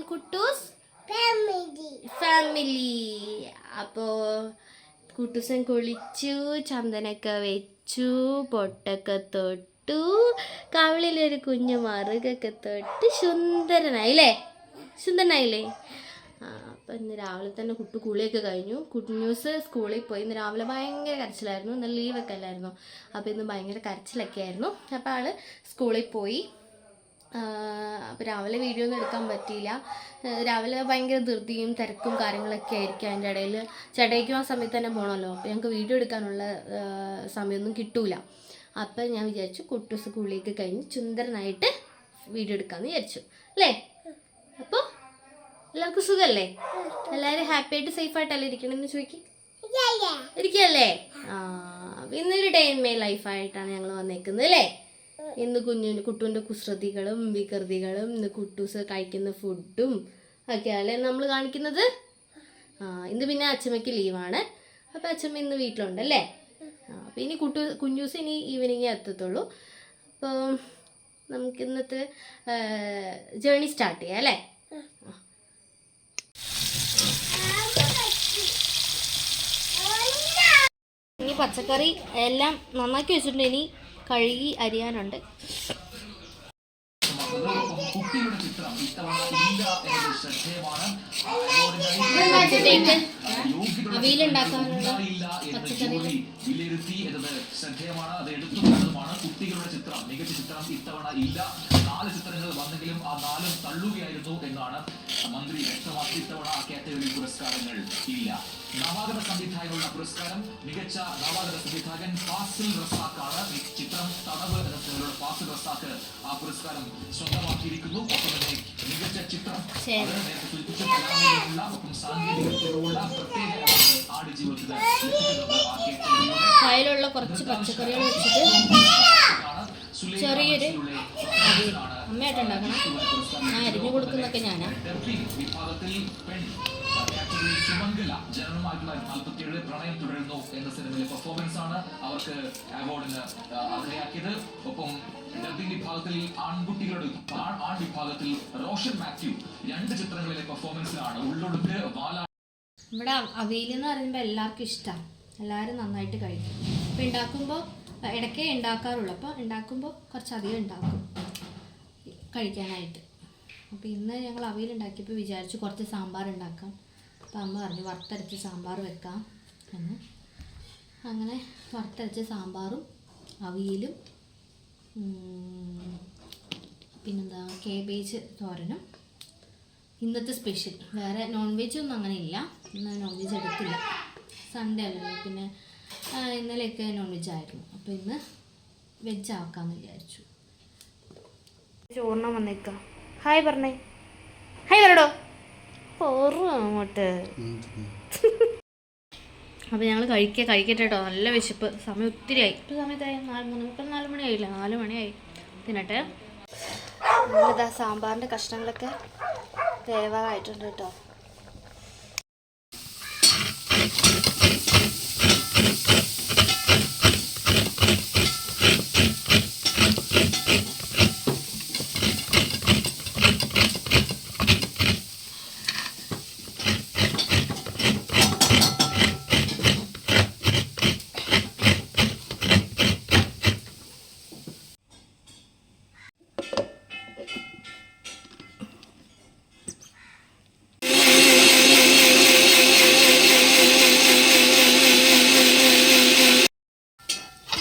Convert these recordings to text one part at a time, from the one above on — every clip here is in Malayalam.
ആൻഡ് കുട്ടൂസ് ഫാമിലി അപ്പോൾ കുട്ടൂസൻ കുളിച്ചു ചന്ദനൊക്കെ വെച്ചു പൊട്ടൊക്കെ തൊട്ടു കവിളിലൊരു കുഞ്ഞു മറുകൊക്കെ തൊട്ട് സുന്ദരനായില്ലേ? സുന്ദരനായില്ലേ? അപ്പൊ അപ്പം ഇന്ന് രാവിലെ തന്നെ കുട്ടു കുളിയൊക്കെ കഴിഞ്ഞു. കുട്ടിന്യൂസ് സ്കൂളിൽ പോയി ഇന്ന് രാവിലെ ഭയങ്കര കരച്ചിലായിരുന്നു. ഇന്ന് ലീവൊക്കെ അല്ലായിരുന്നു. അപ്പോൾ ഇന്ന് ഭയങ്കര കരച്ചിലൊക്കെ ആയിരുന്നു. അപ്പോൾ ആൾ സ്കൂളിൽ പോയി. അപ്പോൾ രാവിലെ വീഡിയോ ഒന്നും എടുക്കാൻ പറ്റിയില്ല. രാവിലെ ഭയങ്കര ധൃതിയും തിരക്കും കാര്യങ്ങളൊക്കെ ആയിരിക്കും അതിന്റെ ഇടയിൽ. ചേട്ടയ്ക്കും ആ സമയത്ത് തന്നെ പോകണമല്ലോ അപ്പോൾ ഞങ്ങൾക്ക് വീഡിയോ എടുക്കാനുള്ള സമയമൊന്നും കിട്ടൂല. അപ്പം ഞാൻ വിചാരിച്ചു കുട്ടു സ്കൂളിലേക്ക് കഴിഞ്ഞ് ചുന്ദരനായിട്ട് വീഡിയോ എടുക്കാമെന്ന് വിചാരിച്ചു. അല്ലേ? അപ്പോൾ എല്ലാവർക്കും സുഖമല്ലേ എല്ലാവരും ഹാപ്പി ആയിട്ട് സേഫ് ആയിട്ടല്ലേ ഇരിക്കണമെന്ന് ചോദിക്കും ഇരിക്കല്ലേ? ആ ഇന്നൊരു ഡേ ഇൻ മൈ ലൈഫായിട്ടാണ് ഞങ്ങൾ വന്നേക്കുന്നത് അല്ലേ? ഇന്ന് കുഞ്ഞിന്റെ കുട്ടുവിന്റെ കുസൃതികളും വികൃതികളും ഇന്ന് കുട്ടൂസ് കഴിക്കുന്ന ഫുഡും ഒക്കെയല്ലേ നമ്മൾ കാണിക്കുന്നത്? ആ ഇന്ന് പിന്നെ അച്ഛമ്മയ്ക്ക് ലീവാണ് അപ്പോൾ അച്ഛമ്മ ഇന്ന് വീട്ടിലുണ്ടല്ലേ അപ്പോൾ ഇനി കുട്ടു കുഞ്ഞൂസ് ഇനി ഈവനിങ് എത്തത്തുള്ളൂ. അപ്പോൾ നമുക്ക് ഇന്നത്തെ ജേണി സ്റ്റാർട്ട് ചെയ്യാം അല്ലേ? ഇനി പച്ചക്കറി എല്ലാം നന്നാക്കി വെച്ചിട്ടുണ്ട്. ഇനി കഴുകി അരിയാനുണ്ട്. ഉച്ചത്തേക്ക് അവിയലുണ്ടാക്കാനുള്ള പച്ചക്കറി വിലയിരുത്തി എന്നത് ശ്രദ്ധേയമാണ് അത് എടുത്തു പറഞ്ഞതുമാണ് കുട്ടികളുടെ ചിത്രം മികച്ച ചിത്രം ഇത്തവണ ഇല്ല നാല് ചിത്രങ്ങൾ വന്നെങ്കിലും ആ നാലും തള്ളുകയായിരുന്നു എന്നാണ് മന്ത്രി വ്യക്തമാക്കി ഇത്തവണ ആ കാറ്റഗറി പുരസ്കാരങ്ങൾ ഇല്ല. നവാഗത സംവിധായകനുള്ള പുരസ്കാരം മികച്ച നവാഗത സംവിധായകൻ ഫാസിൽ റസാക്കാണ്. ഈ ചിത്രം തടവ് എന്ന സിനിമയുടെ ഫാസിൽ റസാഖ് ആ പുരസ്കാരം സ്വന്തമാക്കിയിരിക്കുന്നു. ഒപ്പം തന്നെ മികച്ച ചിത്രം നേരത്തെ സൂചിപ്പിച്ച കലാമേഖലയിലുള്ള ഒപ്പം സാങ്കേതികത്തിലുള്ള പ്രത്യേക ആടുജീവിതത്തിന് ലഭിക്കുന്നത് ആ കാറ്റഗറിയുടെ കയ്യിലുള്ള കുറച്ച് പച്ചക്കറികൾ വെച്ചിട്ട് ചെറിയൊരു അമ്മയായിട്ട് ഉണ്ടാക്കണം ഞാൻ അരിഞ്ഞു കൊടുക്കുന്നൊക്കെ ഞാനാ. സുമംഗല തുടരുന്നു എന്ന സിനിമയിലെ പെർഫോമൻസ് ആണ് അവർക്ക് അർഹയാക്കിയത് ഒപ്പം റോഷൻ മാത്യു രണ്ട് ഇവിടെ അവയിൽ എന്ന് പറയുമ്പോൾ എല്ലാവർക്കും ഇഷ്ടമാണ് എല്ലാവരും നന്നായിട്ട് കഴിക്കും. അപ്പോൾ ഉണ്ടാക്കുമ്പോൾ ഇടയ്ക്കേ ഉണ്ടാക്കാറുള്ളൂ. അപ്പോൾ ഉണ്ടാക്കുമ്പോൾ കുറച്ചധികം ഉണ്ടാക്കും. കഴിക്കാനായിട്ട്. അപ്പോൾ ഇന്ന് ഞങ്ങൾ അവയിൽ ഉണ്ടാക്കിയപ്പോൾ വിചാരിച്ചു കുറച്ച് സാമ്പാർ ഉണ്ടാക്കാം. അപ്പോൾ അമ്മ പറഞ്ഞു വറുത്തരച്ച് സാമ്പാർ വെക്കാം എന്ന്. അങ്ങനെ വറുത്തരച്ച സാമ്പാറും അവിയലും പിന്നെന്താ കേബേജ് തോരനും. ഇന്നത്തെ സ്പെഷ്യൽ വേറെ നോൺ വെജ് ഒന്നും അങ്ങനെ ഇല്ല. ഇന്ന് നോൺ വെജ് എടുത്തില്ല. സൺഡേ അല്ലല്ലോ. പിന്നെ ഇന്നലെയൊക്കെ നോൺ വെജ് ആയിരുന്നു. അപ്പോൾ ഇന്ന് വെജ് ആക്കാമെന്ന് വിചാരിച്ചു. ചോറിനാൻ വന്നേക്കാം. ഹായ് പറഞ്ഞേ. ഹായ് പറടോ. പോറു അങ്ങോട്ട്. അപ്പോൾ ഞങ്ങൾ കഴിക്കുക കഴിക്കട്ടെ കേട്ടോ നല്ല വിശപ്പ്. സമയം ഒത്തിരി ആയി. ഇപ്പോൾ സമയത്തായി. നാല് മൂന്ന് മുപ്പത് നാല് മണിയായില്ല നാല് മണിയായി തിന്നട്ടെ. നമ്മളിതാ സാമ്പാറിന്റെ കഷ്ണങ്ങളൊക്കെ വേവാറായിട്ടുണ്ട് കേട്ടോ.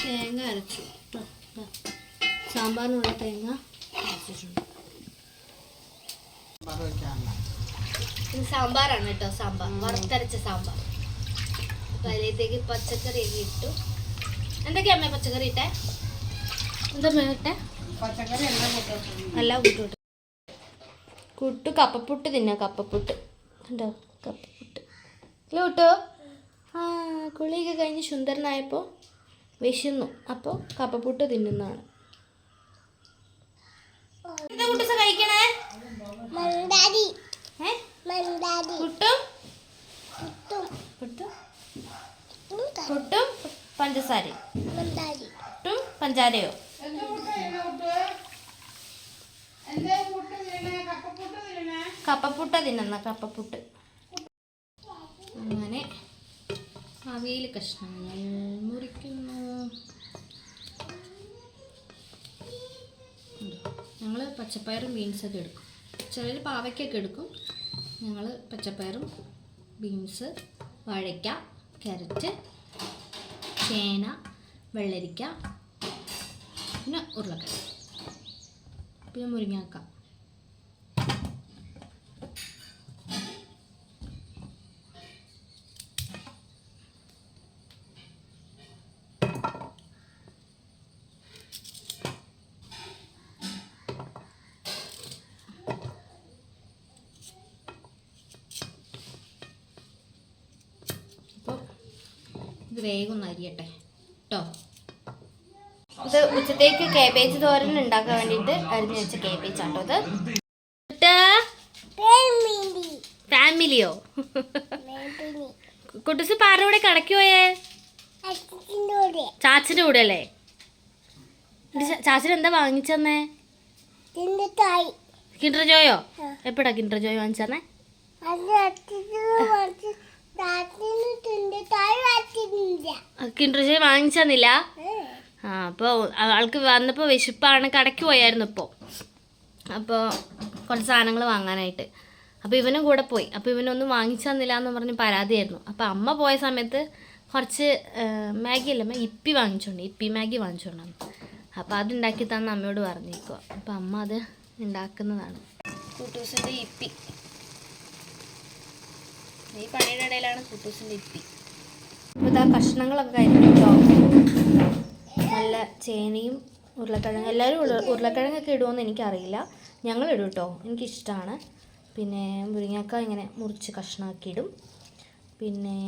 തേങ്ങ അരച്ചു. ട്ടോ, ദാ. സാമ്പാറിനുള്ള തേങ്ങ അരച്ചിട്ടുണ്ട്. സാമ്പാറാണ് കേട്ടോ സാമ്പാർ. വറുത്തരച്ച സാമ്പാർ. അപ്പം പച്ചക്കറി ഒക്കെ ഇട്ടു. എന്തൊക്കെയാ അമ്മ പച്ചക്കറി ഇട്ടേ? എന്താ ഇട്ടേ? പച്ചക്കറി എല്ലാം കൂട്ടു കുട്ടു കപ്പപ്പുട്ട് തിന്നാ കപ്പപ്പുട്ട്. കണ്ടോ? കപ്പപ്പുട്ട്. അല്ലേ കുട്ടോ? ആ കുളിയൊക്കെ കഴിഞ്ഞ് സുന്ദരനായപ്പോൾ വിശന്നു. അപ്പോൾ കപ്പപ്പുട്ട് തിന്നുന്നതാണ്. കഴിക്കണേ? പുട്ടും? പഞ്ചസാരയും. പുട്ടും പഞ്ചാരയോ? കപ്പപ്പുട്ട തിന്നുന്ന കപ്പപ്പുട്ട്. അങ്ങനെ. അവിയൽ കഷ്ണങ്ങൾ മുറിക്കുന്നു. ഞങ്ങൾ പച്ചപ്പയറും ബീൻസൊക്കെ എടുക്കും. ചിലർ പാവയ്ക്കൊക്കെ എടുക്കും. ഞങ്ങൾ പച്ചപ്പയറും ബീൻസ് വാഴയ്ക്ക ക്യാരറ്റ് ചേന വെള്ളരിക്ക പിന്നെ ഉരുളക്കിഴങ്ങ്. പിന്നെ മുരിങ്ങാക്ക. ഇത് വേഗം ഒന്ന് അരിയട്ടെ. കേട്ടോ ഇത് ഉച്ചത്തേക്ക് കേബേജ് തോരൻ ഉണ്ടാക്കാൻ വേണ്ടിയിട്ട് അരിഞ്ഞു വെച്ച കേബേജ് ആട്ടോ ഇത്. ഫാമിലിയോ കുട്ടിസ് കുട്ടൂസ് പാറ കൂടെ കടക്കി പോയേ? അച്ഛന്റെ കൂടെ. അല്ലേ? ചാച്ചിന് എന്താ വാങ്ങിച്ചെന്നേ കിൻഡർ ജോയോ. എപ്പോഴാ കിൻഡർ ജോയോ വാങ്ങിച്ചെന്നേ കിൻഡർ ജോയ് വാങ്ങിച്ചെന്നില്ല? ആ അപ്പോൾ ആൾക്ക് വന്നപ്പോൾ വിശപ്പാണ്. കടയ്ക്ക് പോയായിരുന്നു ഇപ്പോൾ അപ്പോൾ കുറച്ച് സാധനങ്ങൾ വാങ്ങാനായിട്ട്. അപ്പോൾ ഇവനും കൂടെ പോയി. അപ്പോൾ ഇവനൊന്നും വാങ്ങിച്ചു തന്നില്ല എന്ന് പറഞ്ഞ് പരാതിയായിരുന്നു. അപ്പോൾ അമ്മ പോയ സമയത്ത് കുറച്ച് മാഗി അല്ല ഇപ്പി വാങ്ങിച്ചോണ്ട്. ഇപ്പി മാഗി വാങ്ങിച്ചോണ്ടാണ്. അപ്പോൾ അത് ഉണ്ടാക്കി തന്ന അമ്മയോട് പറഞ്ഞേക്കുക അപ്പോൾ അമ്മ അത് ഉണ്ടാക്കുന്നതാണ്. കുട്ടൂസിന്റെ ഇപ്പി. ഈ പണിയുടെ ഇടയിലാണ് കുട്ടൂസിന്റെ ഇപ്പി. അപ്പോൾ ഇതാ കഷ്ണങ്ങളൊക്കെ കഴിഞ്ഞിട്ടോ നല്ല ചേനയും ഉരുളക്കിഴങ്ങ്. എല്ലാവരും ഉരുള ഉരുളക്കിഴങ്ങൊക്കെ ഇടുമോയെന്ന് എനിക്കറിയില്ല. ഞങ്ങൾ ഇടും കേട്ടോ എനിക്കിഷ്ടമാണ് പിന്നെ മുരിങ്ങക്ക ഇങ്ങനെ മുറിച്ച് കഷ്ണമാക്കി ഇടും. പിന്നെ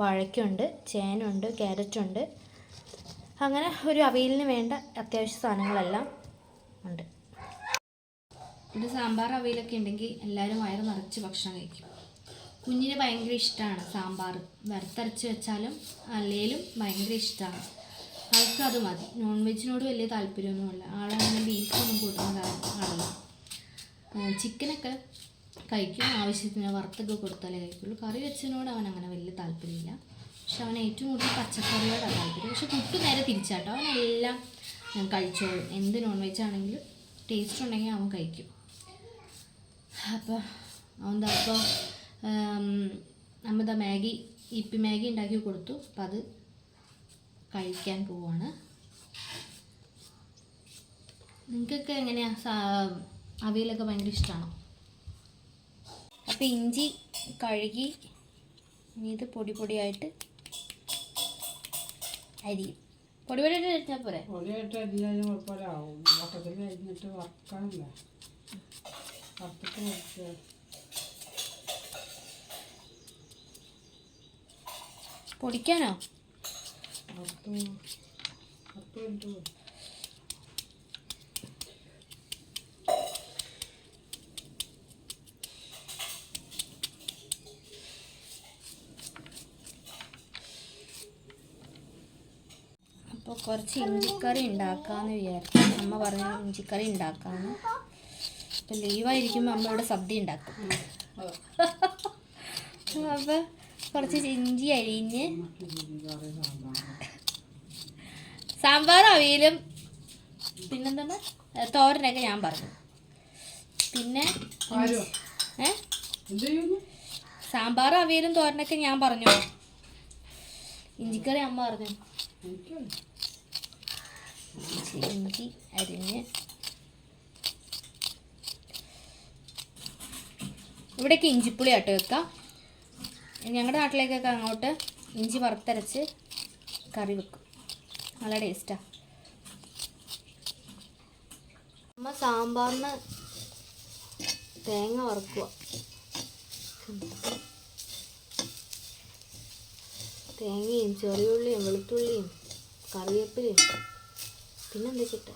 വാഴയ്ക്കുണ്ട് ചേനുണ്ട് ക്യാരറ്റുണ്ട്. അങ്ങനെ ഒരു അവിയലിന് വേണ്ട അത്യാവശ്യ സാധനങ്ങളെല്ലാം ഉണ്ട്. ഇത് സാമ്പാർ അവിയലൊക്കെ ഉണ്ടെങ്കിൽ എല്ലാവരും വയറ് നിറച്ച് ഭക്ഷണം കഴിക്കും. കുഞ്ഞിന് ഭയങ്കര ഇഷ്ടമാണ് സാമ്പാർ. വറുത്തരച്ച് വെച്ചാലും അല്ലേലും ഭയങ്കര ഇഷ്ടമാണ് ആൾക്ക് അത് മതി. നോൺ വെജിനോട് വലിയ താല്പര്യമൊന്നുമില്ല. ആളങ്ങനെ ബീഫൊന്നും കൂട്ടുന്ന ആളല്ല. ചിക്കനൊക്കെ കഴിക്കും. ആവശ്യത്തിന് വറുത്തൊക്കെ കൊടുത്താലേ കഴിക്കുള്ളൂ. കറി വെച്ചതിനോട് അവൻ അങ്ങനെ വലിയ താല്പര്യമില്ല. പക്ഷെ അവൻ ഏറ്റവും കൂടുതൽ പച്ചക്കറിയോടാണ് താല്പര്യം. പക്ഷെ കുട്ടി നേരെ തിരിച്ചാട്ടോ. അവനെല്ലാം കഴിച്ചോളും. എന്ത് നോൺ വെജ് ആണെങ്കിലും ടേസ്റ്റ് ഉണ്ടെങ്കിൽ അവൻ കഴിക്കും. അപ്പോൾ അവൻ അപ്പോൾ നമ്മ മാഗി ഇപ്പി മാഗി ഉണ്ടാക്കി കൊടുത്തു. അപ്പം അത് കഴിക്കാൻ പോവാണ്. നിങ്ങൾക്കൊക്കെ എങ്ങനെയാണ് അവയിലൊക്കെ ഭയങ്കര ഇഷ്ടമാണോ അപ്പോൾ ഇഞ്ചി കഴുകി ഇനി ഇത് പൊടി പൊടിയായിട്ട് അരി പൊടി പൊടിയായിട്ട് അരിഞ്ഞാൽ പോരെ? പൊടിയായിട്ട് അരിഞ്ഞാലും കുഴപ്പമില്ല. വട്ടത്തിൽ അരിഞ്ഞിട്ട് വറക്കാനില്ല. വറുത്തിട്ട് പൊടിക്കാനോ? അപ്പൊ. അപ്പോൾ കുറച്ച് ഇഞ്ചിക്കറി ഉണ്ടാക്കാമെന്ന് വിചാരിച്ചു. അമ്മ പറഞ്ഞു ഇഞ്ചിക്കറി ഉണ്ടാക്കാമെന്ന് അപ്പോൾ ലീവായിരിക്കുമ്പോൾ അമ്മ ഇവിടെ സദ്യ ഉണ്ടാക്കും. അപ്പോൾ കുറച്ച് ഇഞ്ചി അരിഞ്ഞ്. സാമ്പാർ അവിയലും. പിന്നെന്താണ് തോരനൊക്കെ ഞാൻ പറഞ്ഞു. പിന്നെ ഏ? സാമ്പാർ അവിയലും തോരനൊക്കെ ഞാൻ പറഞ്ഞു. ഇഞ്ചിക്കറി അമ്മ പറഞ്ഞു. ഇഞ്ചി അരിഞ്ഞ്. ഇവിടേക്ക് ഇഞ്ചിപ്പുളി ആട്ട് വെക്കാം. ഞങ്ങളുടെ നാട്ടിലേക്കൊക്കെ അങ്ങോട്ട് ഇഞ്ചി വറുത്തരച്ച് കറി വെക്കും. നല്ല ടേസ്റ്റാണ് അമ്മ സാമ്പാറിന് തേങ്ങ വറുക്കുക. തേങ്ങയും ചെറിയുള്ളിയും വെളുത്തുള്ളിയും കറിവേപ്പിലയും പിന്നെ എന്തൊക്കെയിട്ട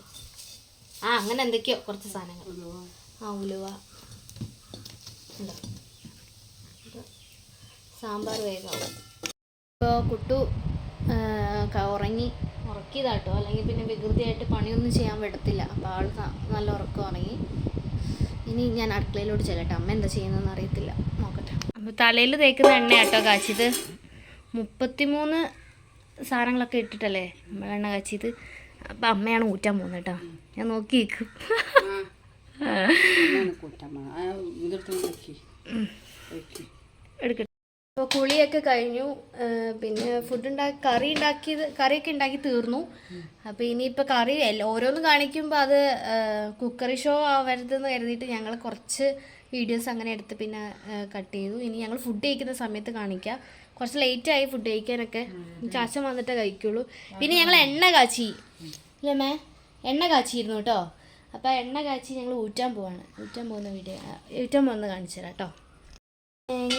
ആ അങ്ങനെ എന്തൊക്കെയോ കുറച്ച് സാധനങ്ങൾ. ആ ഉലുവ. ഉണ്ടോ? സാമ്പാർ വേഗമാവും ഇപ്പോൾ കുട്ടു ഉറങ്ങി. ഉറക്കിയതാട്ടോ. അല്ലെങ്കിൽ പിന്നെ വികൃതിയായിട്ട് പണിയൊന്നും ചെയ്യാൻ വിടത്തില്ല. അപ്പോൾ ആൾ നല്ല ഉറക്കം ഉറങ്ങി. ഇനി ഞാൻ അടുക്കളയിലോട്ട് ചെല്ലട്ടെ. അമ്മ എന്താ ചെയ്യുന്നതെന്ന് അറിയത്തില്ല. നോക്കട്ടെ. അപ്പോൾ തലയിൽ തേക്കുന്ന എണ്ണ കേട്ടോ കാച്ചിത് മുപ്പത്തിമൂന്ന് സാധനങ്ങളൊക്കെ ഇട്ടിട്ടല്ലേ നമ്മൾ എണ്ണ കാച്ചിത് അപ്പം അമ്മയാണ് ഊറ്റാൻ പോകുന്നത് കേട്ടോ ഞാൻ നോക്കി. നിൽക്കും എടുക്കട്ടെ അപ്പോൾ കുളിയൊക്കെ കഴിഞ്ഞു. പിന്നെ ഫുഡ് ഉണ്ടാക്കി കറി ഉണ്ടാക്കിയത് കറിയൊക്കെ ഉണ്ടാക്കി തീർന്നു. അപ്പോൾ ഇനിയിപ്പോൾ കറി ഓരോന്ന് കാണിക്കുമ്പോൾ അത് കുക്കറി ഷോ ആവരുതെന്ന് കരുതിയിട്ട് ഞങ്ങൾ കുറച്ച് വീഡിയോസ് അങ്ങനെ എടുത്ത് പിന്നെ കട്ട് ചെയ്തു. ഇനി ഞങ്ങൾ ഫുഡ് കഴിക്കുന്ന സമയത്ത് കാണിക്കാം. കുറച്ച് ലേറ്റ് ആയി ഫുഡ് കഴിക്കാനൊക്കെ. ചാച്ചൻ വന്നിട്ടേ കഴിക്കുള്ളൂ. പിന്നെ ഞങ്ങൾ എണ്ണ കാച്ചി. അല്ലേ മേ? എണ്ണ കാച്ചിയിരുന്നു കേട്ടോ. അപ്പോൾ എണ്ണ കാച്ചി ഞങ്ങൾ ഊറ്റാൻ പോവാണ്. ഊറ്റാൻ പോകുന്ന വീഡിയോ ഊറ്റാൻ പോകുന്നത് കാണിച്ചു തരാം കേട്ടോ. തേങ്ങ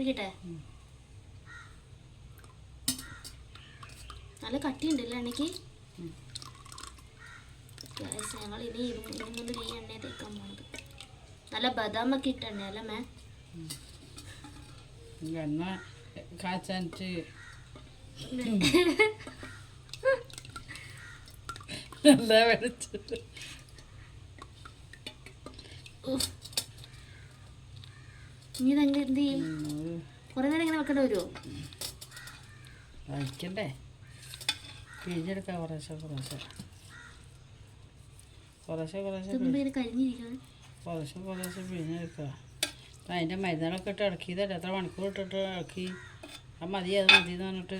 ഉരുട്ടെ നല്ല കട്ടിയുണ്ടല്ലേ എണ്ണയ്ക്ക് Guys, ഞങ്ങൾ ഇനി ഇത് ഈ എണ്ണ തേക്കാൻ പോണത്. നല്ല ബദാമൊക്കെ ഇട്ട അല്ല മേ എണ്ണ കാച്ചാനിട്ട് നല്ല വെളിച്ചത് ഇനി ഇതെങ്ങനെ എന്ത് ചെയ്യും? കുറേ നേരം ഇങ്ങനെ വെക്കേണ്ടി വരുമോ വയ്ക്കണ്ടേ? പിഴിഞ്ഞെടുക്കാം കുറേശ്ശെ കുറേശ്ശെ. കുറേശ്ശെ കുറേശ്ശെ കുറേശ്ശെ കുറേശ്ശെ പിഴിഞ്ഞെടുക്കുക. അപ്പം അതിന്റെ മരുന്നുകളൊക്കെ ഇട്ട് ഇറക്കിയതല്ലേ എത്ര മണിക്കൂർ ഇട്ടിട്ട് ഇറക്കി ആ മതി അത് മതി എന്ന് പറഞ്ഞിട്ട്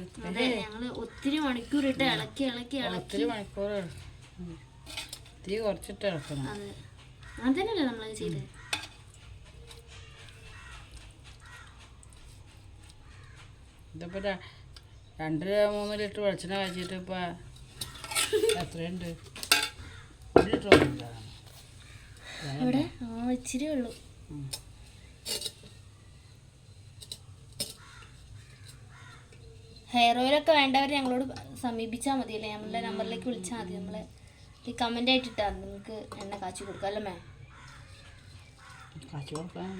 ഞങ്ങൾ ഒത്തിരി മണിക്കൂർ ഇട്ട് ഇളക്കി ഇളക്കി ഒത്തിരി മണിക്കൂർ തീ കുറച്ചിട്ട് ഇറക്കണം അതെ. അങ്ങനെ തന്നെയല്ലേ നമ്മളത് ചെയ്തത് ഇതിപ്പോൾ രണ്ട് മൂന്ന് ലിറ്റർ വെളിച്ചെണ്ണ കഴിച്ചിട്ട് ഇപ്പോൾ എത്രയുണ്ട്? ഒരു ലിറ്റർ. ഇവിടെ ആ ഇച്ചിരി ഉള്ളൂ. ഹെയർ ഓയിലൊക്കെ വേണ്ടവർ ഞങ്ങളോട് സമീപിച്ചാൽ മതി അല്ലേ നമ്മളുടെ നമ്പറിലേക്ക് വിളിച്ചാൽ മതി. നമ്മളെ ഈ കമന്റ് ആയിട്ടിട്ടാ നിങ്ങൾക്ക് എണ്ണ കാച്ചി കൊടുക്കാം അല്ലേ മേ കാച്ചി കൊടുക്കാം.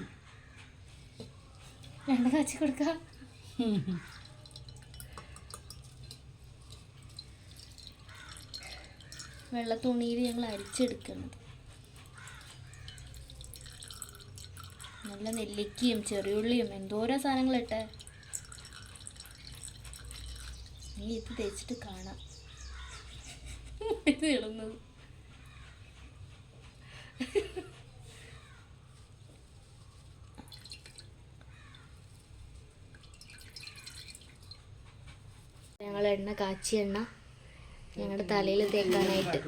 എണ്ണ കാച്ചി കൊടുക്കാം. വെള്ള തുണിയിൽ ഞങ്ങൾ അരിച്ചെടുക്കുന്നത്. നല്ല നെല്ലിക്കയും ചെറിയുള്ളിയും എന്തോരോ സാധനങ്ങളിട്ടെ. നീ ഇത് തേച്ചിട്ട് കാണാം. ഇത് ഇടുന്നത് ഞങ്ങൾ എണ്ണ കാച്ചി എണ്ണ ഞങ്ങളുടെ തലയിൽ തേക്കാനായിട്ട്.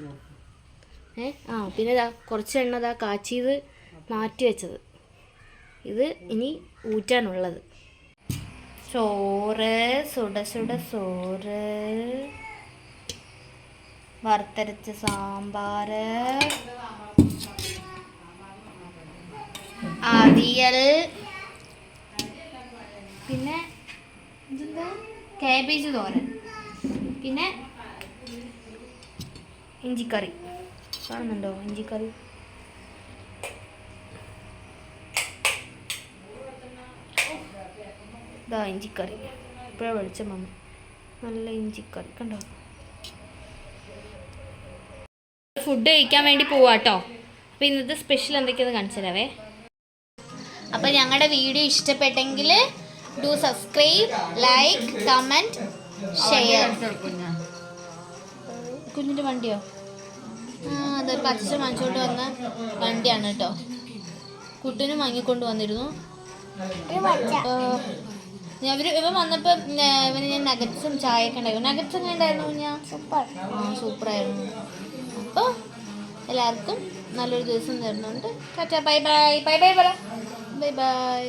ഏ? ആ പിന്നെ കുറച്ച് എണ്ണ ഇതാ കാച്ചിയത് മാറ്റി വെച്ചത്. ഇത് ഇനി ഊറ്റാനുള്ളത്. ചോറ് സുട സുട ചോറ്. വറുത്തരച്ച സാമ്പാർ അവിയൽ. പിന്നെ ഇതെന്താ? കാബേജ് തോരൻ. പിന്നെ ഇഞ്ചിക്കറി. കാണുന്നുണ്ടോ ഇഞ്ചിക്കറി? ഇതാ ഇഞ്ചിക്കറി. ഇപ്പോഴാണ് വെളിച്ചം വന്നു. നല്ല ഇഞ്ചിക്കറി. കണ്ടോ? ഫുഡ് കഴിക്കാൻ വേണ്ടി പോവാട്ടോ അപ്പോൾ ഇന്നത്തെ സ്പെഷ്യൽ എന്തൊക്കെയാണെന്ന് കാണിച്ചു തരാവേ. ഞങ്ങളുടെ വീഡിയോ ഇഷ്ടപ്പെട്ടെങ്കിൽ do subscribe like comment share കുഞ്ഞിന്റെ വണ്ടിയോ? ആ അതൊരു പച്ച വാങ്ങിച്ചോണ്ട് വന്ന വണ്ടിയാണ് കേട്ടോ. കുട്ടിനും വാങ്ങിക്കൊണ്ട് വന്നിരുന്നു. അവർ ഇവ വന്നപ്പോൾ ഇവന് ഞാൻ നഗറ്റ്സും ചായയൊക്കെ ഉണ്ടായിരുന്നു. നഗറ്റ്സ് എങ്ങനെ ഉണ്ടായിരുന്നു ഞാൻ സൂപ്പർ. ആ സൂപ്പറായിരുന്നു. അപ്പോൾ എല്ലാവർക്കും നല്ലൊരു ദിവസം തരുന്നുണ്ട്. Bye bye. ബൈ ബൈ പറ. Bye bye.